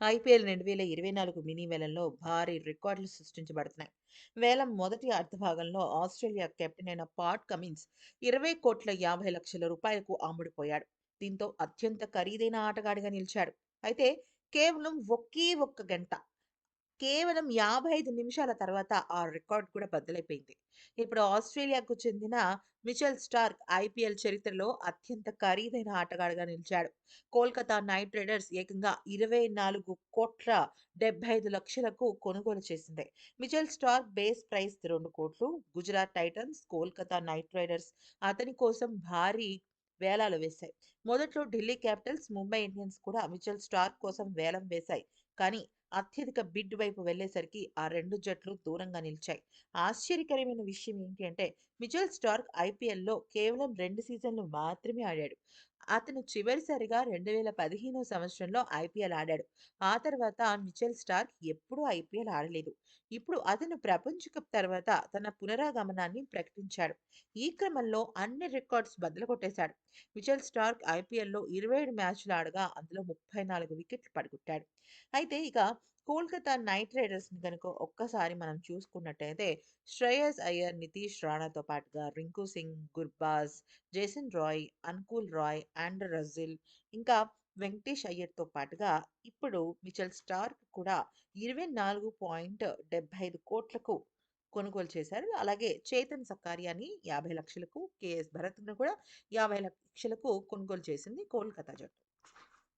IPL 2024 mini వేలంలో భారీ రికార్డులు సృష్టించబడుతున్నాయి. వేలం మొదటి అర్ధభాగంలో ఆస్ట్రేలియా కెప్టెన్ అయిన పాట్ కమిన్స్ 20 కోట్ల 50 లక్షల రూపాయలకు అమ్ముడుపోయాడు. దీంతో అత్యంత ఖరీదైన ఆటగాడిగా నిలిచాడు. అయితే కేవలం ఒకే ఒక్క గంట కేవలం 55 నిమిషాల తర్వాత ఆ రికార్డ్ కూడా బద్దలైపోయింది. ఇప్పుడు ఆస్ట్రేలియాకు చెందిన మిచెల్ స్టార్క్ ఐపీఎల్ చరిత్రలో అత్యంత ఖరీదైన ఆటగాడుగా నిలిచాడు. కోల్కతా నైట్ రైడర్స్ ఏకంగా 24 కోట్ల 75 లక్షలకు కొనుగోలు చేసింది. మిచెల్ స్టార్క్ బేస్ ప్రైస్ రెండు కోట్లు. Gujarat Titans, Kolkata Knight Riders అతని కోసం భారీ వేలాలు వేశాయి. మొదట్లో ఢిల్లీ క్యాపిటల్స్, ముంబై ఇండియన్స్ కూడా మిచెల్ స్టార్క్ కోసం వేలం వేశాయి. కానీ అత్యధిక బిడ్ వైపు వెళ్ళేసరికి ఆ రెండు జట్లు దూరంగా నిలిచాయి. ఆశ్చర్యకరమైన విషయం ఏంటి అంటే మిచెల్ స్టార్క్ ఐపీఎల్‌లో కేవలం రెండు సీజన్లు మాత్రమే ఆడాడు. అతను చివరిసారిగా 2015 సంవత్సరంలో ఐపీఎల్ ఆడాడు. ఆ తర్వాత మిచెల్ స్టార్క్ ఎప్పుడూ ఐపీఎల్ ఆడలేదు. ఇప్పుడు అతను ప్రపంచ కప్ తర్వాత తన పునరాగమనాన్ని ప్రకటించాడు. ఈ క్రమంలో అన్ని రికార్డ్స్ బద్దలుకొట్టేశాడు. మిచెల్ స్టార్క్ ఐపీఎల్‌లో 27 మ్యాచ్‌లు ఆడగా అందులో 34 వికెట్లు పడగొట్టాడు. అయితే ఇక కోల్కతా నైట్ రైడర్స్‌ని కనుక ఒక్కసారి మనం చూసుకున్నట్టయితే శ్రేయస్ అయ్యర్, నితీష్ రాణాతో పాటుగా Rinku Singh, Gurbaz, Jason Roy, Anukul Roy, and Russell ఇంకా వెంకటేష్ అయ్యర్‌తో పాటుగా ఇప్పుడు మిచెల్ స్టార్క్ కూడా 24.75 కోట్లకు కొనుగోలు చేశారు. అలాగే చేతన్ సకారియాని 50 లక్షలకు, కేఎస్ భరత్‌ను కూడా 50 లక్షలకు కొనుగోలు చేసింది కోల్కతా జట్టు.